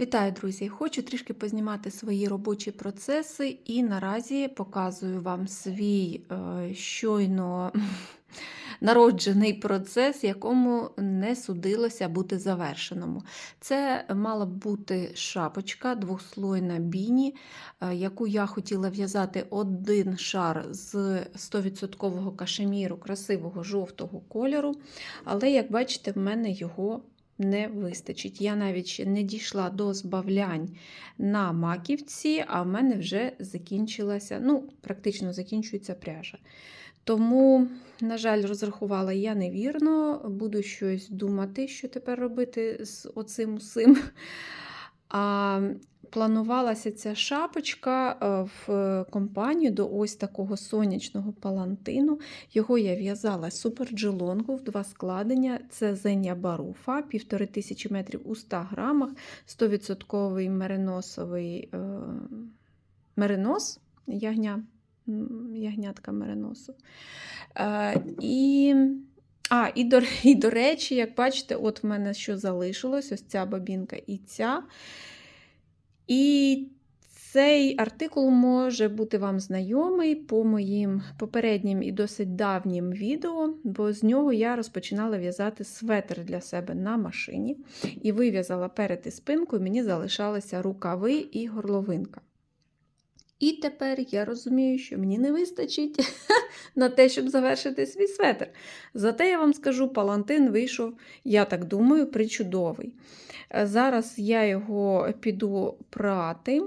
Вітаю, друзі! Хочу трішки познімати свої робочі процеси і наразі показую вам свій е, щойно народжений процес, якому не судилося бути завершеному. Це мала б бути шапочка двохслойна біні, е, яку я хотіла в'язати один шар з 100% кашеміру красивого жовтого кольору, але, як бачите, в мене його не вистачить. Я навіть ще не дійшла до збавлянь на маківці, а в мене вже закінчилася, ну, практично закінчується пряжа. Тому, на жаль, розрахувала я невірно, буду щось думати, що тепер робити з оцим усім. А планувалася ця шапочка е, в компанію до ось такого сонячного палантину. Його я в'язала суперджелонгу в два складення. Це Зеня Баруфа, 1500 метрів у 100 грамах, 100% мериносовий е, меринос, ягня, ягнятка мериносу. Е, і а, і до, і до речі, як бачите, от в мене що залишилось, ось ця бабінка і ця. І цей артикул може бути вам знайомий по моїм попереднім і досить давнім відео, бо з нього я розпочинала в'язати светр для себе на машині. І вив'язала перед і спинку, і мені залишалися рукави і горловинка. І тепер я розумію, що мені не вистачить на те, щоб завершити свій светр. Зате я вам скажу, палантин вийшов, я так думаю, причудовий. Е, Зараз я його піду прати.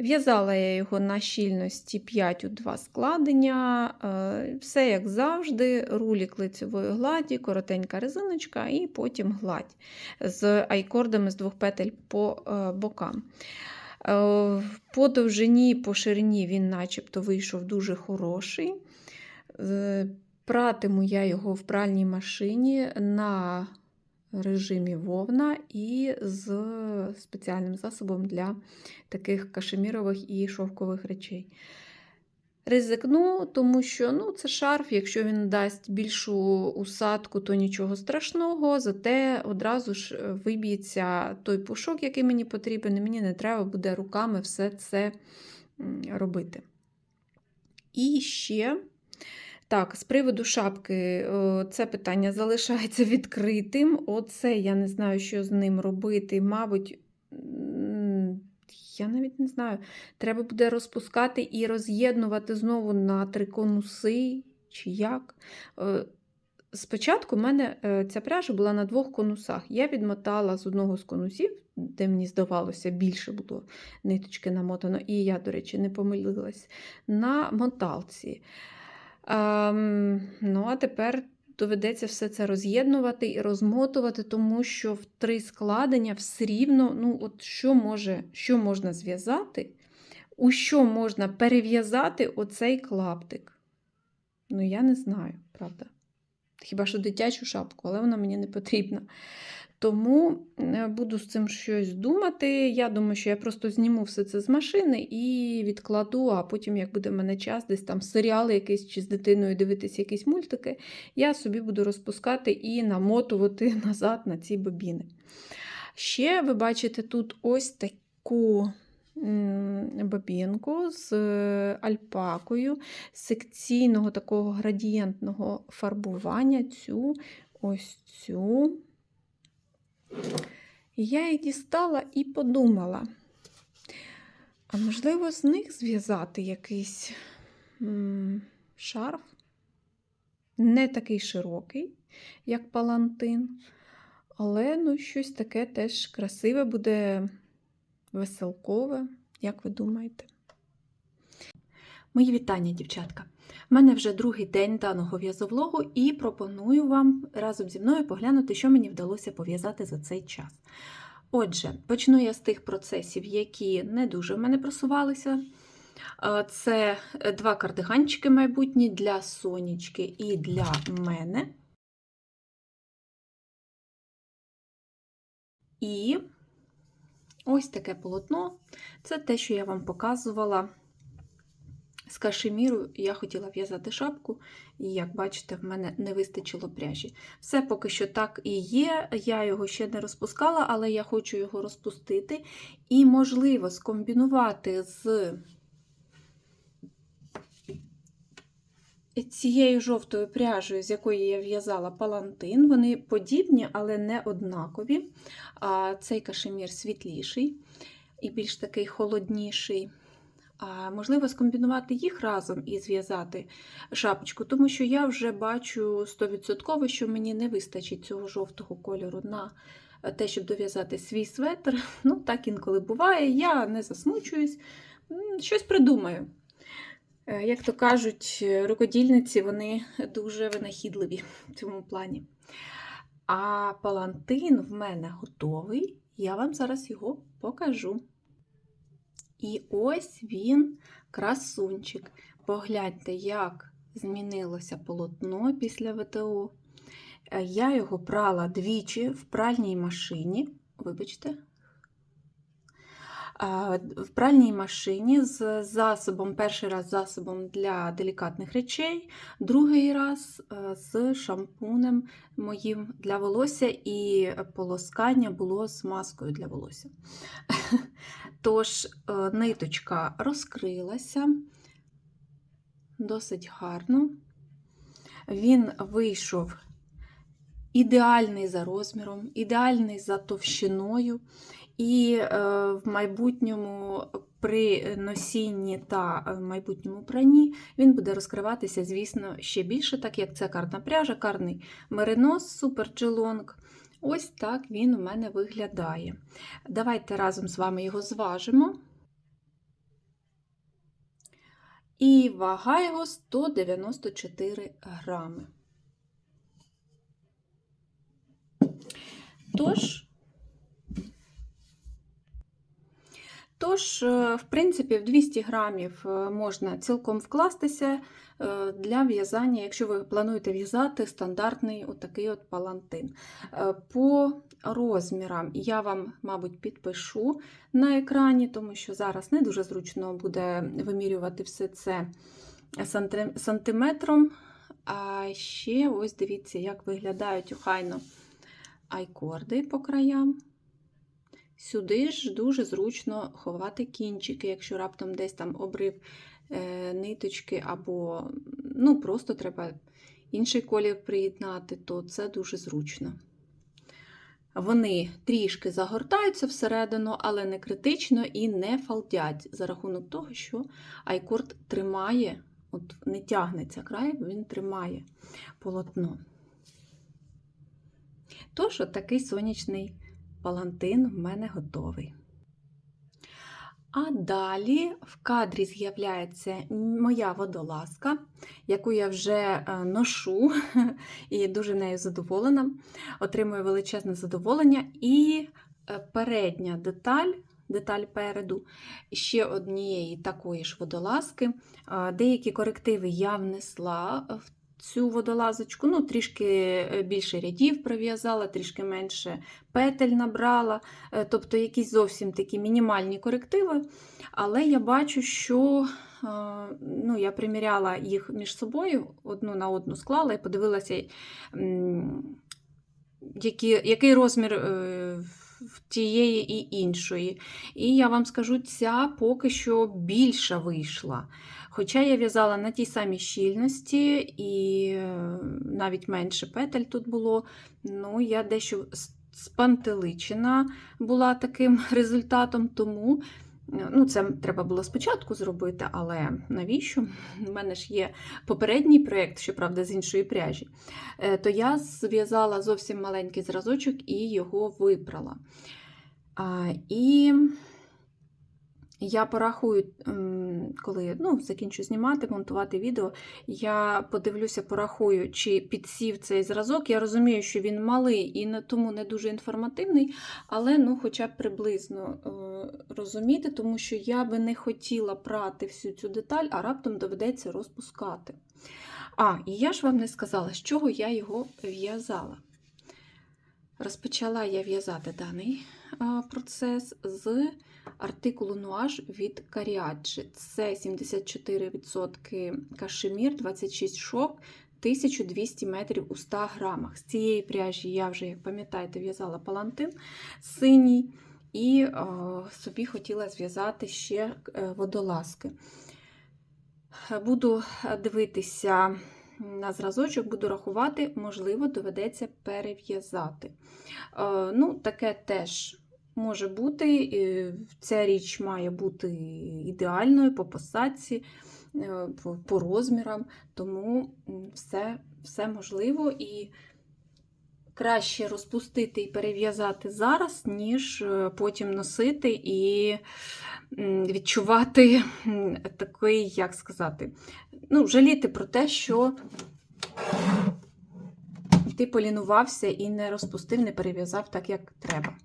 В'язала я його на щільності 5 у 2 складення. Е, Все як завжди, рулік лицевої гладі, коротенька резиночка і потім гладь з айкордами з двох петель по е, бокам. Е, По довжині, по ширині він начебто вийшов дуже хороший. Пратиму я його в пральній машині на режимі вовна і з спеціальним засобом для таких кашемірових і шовкових речей. Ризикну, тому що ну, це шарф, якщо він дасть більшу усадку, то нічого страшного, зате одразу ж е, виб'ється той пушок, який мені потрібен, і мені не треба буде руками все це робити. І ще, так, з приводу шапки, це питання залишається відкритим. Оце я не знаю, що з ним робити. Мабуть, я навіть не знаю. Треба буде розпускати і роз'єднувати знову на три конуси, чи як. Е, Спочатку в мене е, ця пряжа була на двох конусах. Я відмотала з одного з конусів, де мені здавалося, більше було ниточки намотано, і я, до речі, не помилилась, на моталці. Ем, ну, а тепер доведеться все це роз'єднувати і розмотувати, тому що в три складення все рівно, ну, от що, може, що можна зв'язати, у що можна перев'язати оцей клаптик. Ну, я не знаю, правда. Хіба що дитячу шапку, але вона мені не потрібна. Тому е, буду з цим щось думати. Я думаю, що я просто зніму все це з машини і відкладу, а потім, як буде в мене час, десь там серіали якийсь чи з дитиною дивитися якісь мультики, я собі буду розпускати і намотувати назад на ці бобіни. Ще ви бачите тут ось таку м, бобінку з е, альпакою, секційного такого градієнтного фарбування, цю ось цю. Я її дістала і подумала, а можливо, з них зв'язати якийсь шарф, не такий широкий, як палантин, але ну, щось таке теж красиве буде веселкове, як ви думаєте? Мої вітання, дівчатка! У мене вже другий день даного в'язовлогу і пропоную вам разом зі мною поглянути, що мені вдалося пов'язати за цей час. Отже, почну я з тих процесів, які не дуже в мене просувалися. Е, Це два кардиганчики майбутні для сонечки і для мене. І ось таке полотно це те, що я вам показувала З кашеміру я хотіла в'язати шапку, і, як бачите, в мене не вистачило пряжі. Все поки що так і є. Я його ще не розпускала, але я хочу його розпустити і, можливо, скомбінувати з цією жовтою пряжею, з якої я в'язала палантин. Вони подібні, але не однакові. А Цей кашемір світліший і більш такий холодніший. Можливо, скомбінувати їх разом і зв'язати шапочку, тому що я вже бачу 100%, що мені не вистачить цього жовтого кольору на те, щоб дов'язати свій светр. Ну, так інколи буває. Я не засмучуюсь, щось придумаю. Е, Як то кажуть, рукодільниці вони дуже винахідливі в цьому плані. А палантин в мене готовий, я вам зараз його покажу. І ось він, красунчик. Погляньте, як змінилося полотно після ВТО. Е, Я його прала двічі в пральній машині. Вибачте. В пральній машині з засобом, перший раз засобом для делікатних речей, другий раз е, з шампунем моїм для волосся, і полоскання було з маскою для волосся. Тож, е, ниточка розкрилася досить гарно. Він вийшов ідеальний за розміром, ідеальний за товщиною. І е, в майбутньому при носінні та е, майбутньому пранні він буде розкриватися, звісно, ще більше, так як це карна пряжа, карний меринос, супер джилонг. Ось так він у мене виглядає. Давайте разом з вами його зважимо. І вага його 194 грами. Тож, Тож, е, в принципі, в 200 грамів е, можна цілком вкластися е, для в'язання, якщо ви плануєте в'язати стандартний отакий от палантин. По розмірам я вам, мабуть, підпишу на екрані, тому що зараз не дуже зручно буде вимірювати все це сантиметром. А ще ось дивіться, як виглядають охайно айкорди по краям. Сюди ж дуже зручно ховати кінчики, якщо раптом десь там обрив е, ниточки, або ну, просто треба інший колір приєднати, то це дуже зручно. Вони трішки загортаються всередину, але не критично і не фалдять за рахунок того, що айкорд тримає, от не тягнеться край, він тримає полотно. Тож, от такий сонячний палантин в мене готовий. А далі в кадрі з'являється моя водолазка, яку я вже е, ношу і дуже нею задоволена. Отримую величезне задоволення. І е, передня деталь, деталь переду ще однієї такої ж водолазки. Деякі корективи я внесла в цю водолазочку, ну, трішки е, більше рядів пров'язала, трішки менше петель набрала, е, тобто якісь зовсім такі мінімальні корективи. Але я бачу, що е, ну, я приміряла їх між собою, одну на одну склала і подивилася, які, який розмір в тієї і іншої. І я вам скажу, ця поки що більша вийшла. Хоча я в'язала на тій самій щільності, і е, навіть менше петель тут було, ну, я дещо спантеличена була таким результатом, тому ну, це треба було спочатку зробити, але навіщо? У мене ж є попередній проєкт, щоправда, з іншої пряжі, Е, то я зв'язала зовсім маленький зразочок і його випрала. І я порахую, коли ну, закінчу знімати, монтувати відео, я подивлюся, порахую, чи підсів цей зразок. Я розумію, що він малий і тому не дуже інформативний, але ну, хоча б приблизно е, розуміти, тому що я би не хотіла прати всю цю деталь, а раптом доведеться розпускати. А, і я ж вам не сказала, з чого я його в'язала. Розпочала я в'язати даний процес з артикулу нуаж від Каріаджі. Це 74% кашемір, 26 шовк, 1200 метрів у 100 грамах. З цієї пряжі я вже, як пам'ятаєте, в'язала палантин синій. І е, собі хотіла зв'язати ще е, водолазки. Буду дивитися на зразочок, буду рахувати, можливо, доведеться перев'язати. Е, ну, таке теж може бути. Ця річ має бути ідеальною по посадці, е, по- розмірам, тому все, все можливо і краще розпустити і перев'язати зараз, ніж е, потім носити і відчувати такий, як сказати, ну, жаліти про те, що ти полінувався і не розпустив, не перев'язав так, як треба.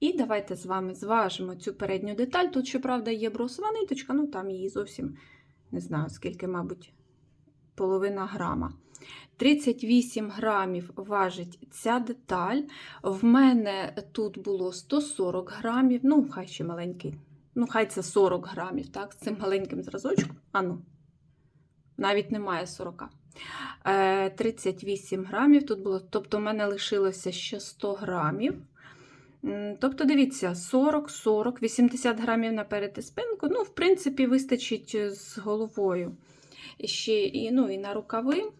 І давайте з вами зважимо цю передню деталь. Тут, щоправда, є бросова ниточка, ну там її зовсім не знаю, скільки, мабуть, половина грама. 38 грамів важить ця деталь. В мене тут було 140 грамів, ну, хай ще маленький. Ну, хай це 40 грамів, так, з цим маленьким зразочком. А ну, навіть немає 40. Е, 38 грамів тут було, тобто в мене лишилося ще 100 грамів. Тобто, дивіться, 40, 40, 80 грамів наперед і спинку. Ну, в принципі, вистачить з головою. І ще і, ну, і на рукави.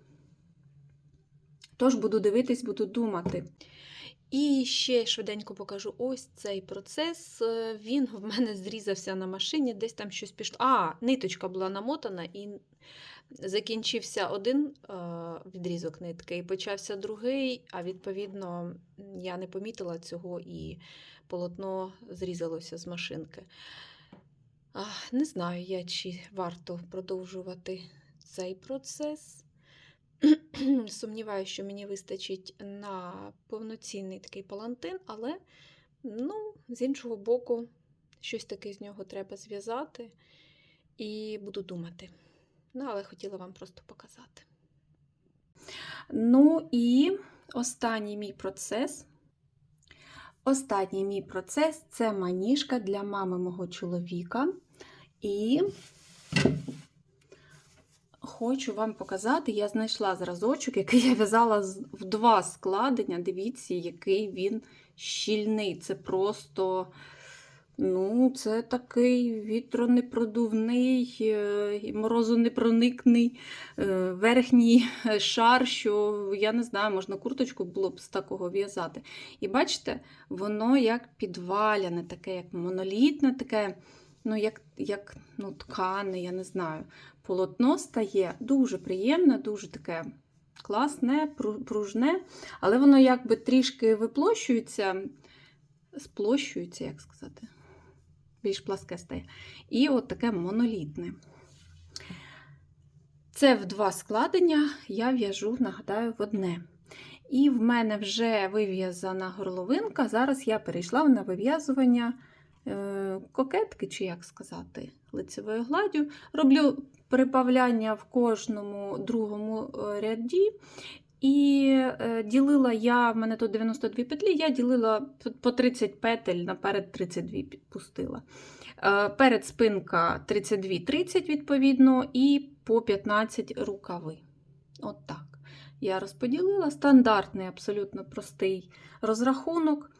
Тож буду дивитись, буду думати. І ще швиденько покажу ось цей процес. Е, Він в мене зрізався на машині, десь там щось пішло. А, ниточка була намотана і закінчився один е, відрізок нитки, і почався другий, а відповідно я не помітила цього і полотно зрізалося з машинки. Не знаю я, чи варто продовжувати цей процес. Сумніваюся, що мені вистачить на повноцінний такий палантин, але ну, з іншого боку, щось таке з нього треба зв'язати і буду думати. Ну, але хотіла вам просто показати. Ну і останній мій процес. Останній мій процес це маніжка для мами мого чоловіка. І хочу вам показати, я знайшла зразочок, який я в'язала в два складення. Дивіться, який він щільний. Це просто, ну, це такий вітронепродувний, е, морозонепроникний е, верхній шар, що я не знаю, можна курточку було б з такого в'язати. І бачите, воно як підваляне, таке, як монолітне, таке, ну, як, як ну, ткане, я не знаю. Полотно стає дуже приємне, дуже таке класне, пружне, але воно якби трішки виплощується, сплощується, як сказати, більш пласке стає. І от таке монолітне. Це в два складення я в'яжу, нагадаю, в одне. І в мене вже вив'язана горловинка. Зараз я перейшла на вив'язування кокетки, чи як сказати, лицевою гладдю. Роблю прибавляння в кожному другому е, ряді. І е, ділила я, в мене тут 92 петлі, я ділила по 30 петель, наперед 32 пустила. Е, Перед спинка 32-30, відповідно, і по 15 рукави. От так. Я розподілила стандартний, абсолютно простий розрахунок.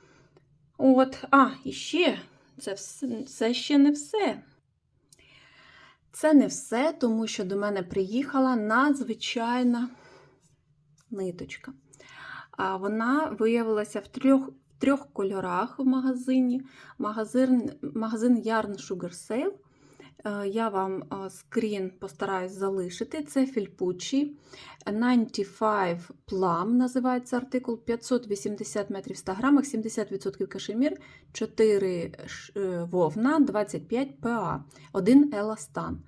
От, а, і ще це, все, це ще не все. Це не все, тому що до мене приїхала надзвичайна ниточка. А вона виявилася в трьох, в трьох кольорах в магазині. Магазин, Yarn Sugar Sale. Е, Я вам е, скрін постараюсь залишити. Це Фільпучі 95 Plum називається артикул 580 метрів в 100 грамах, 70% кашемір, 4 е, вовна, 25 ПА, 1 еластан.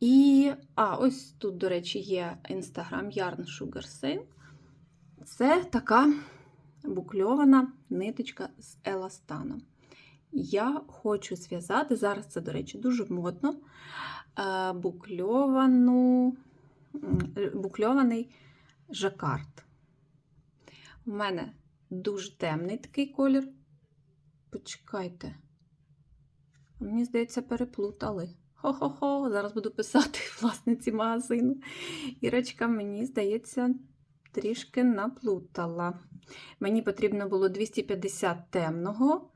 І а, ось тут, до речі, є інстаграм Yarn Sugar Sale. Це така букльована ниточка з еластаном. Я хочу зв'язати, зараз це, до речі, дуже модно, е, букльовану, е, букльований жакард. У мене дуже темний такий колір. Почекайте. Мені здається, переплутали. Хо-хо-хо, зараз буду писати власниці магазину. Ірочка, мені здається, трішки наплутала. Мені потрібно було 250 темного,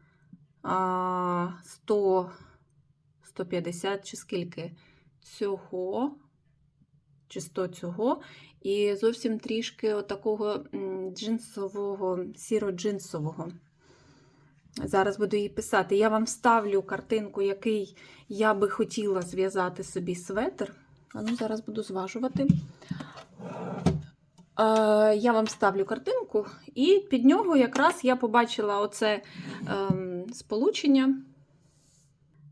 100, 150 чи скільки цього, чи 100 цього, і зовсім трішки отакого джинсового, сіро-джинсового. Зараз буду її писати. Я вам ставлю картинку, який я би хотіла зв'язати собі светр. А ну, зараз буду зважувати. Е, я вам ставлю картинку, і під нього якраз я побачила оце ем, сполучення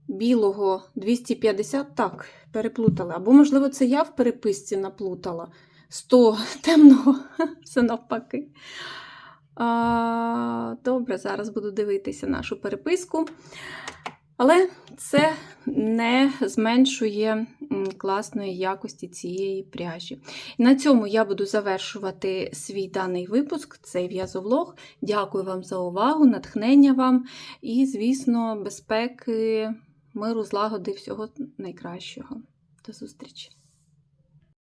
білого 250. Так, переплутала. Або, можливо, це я в переписці наплутала. 100 темного, все навпаки. А, добре, зараз буду дивитися нашу переписку. Але це не зменшує класної якості цієї пряжі. На цьому я буду завершувати свій даний випуск, цей в'язовлог. Дякую вам за увагу, натхнення вам і, звісно, безпеки, миру, злагоди, всього найкращого. До зустрічі!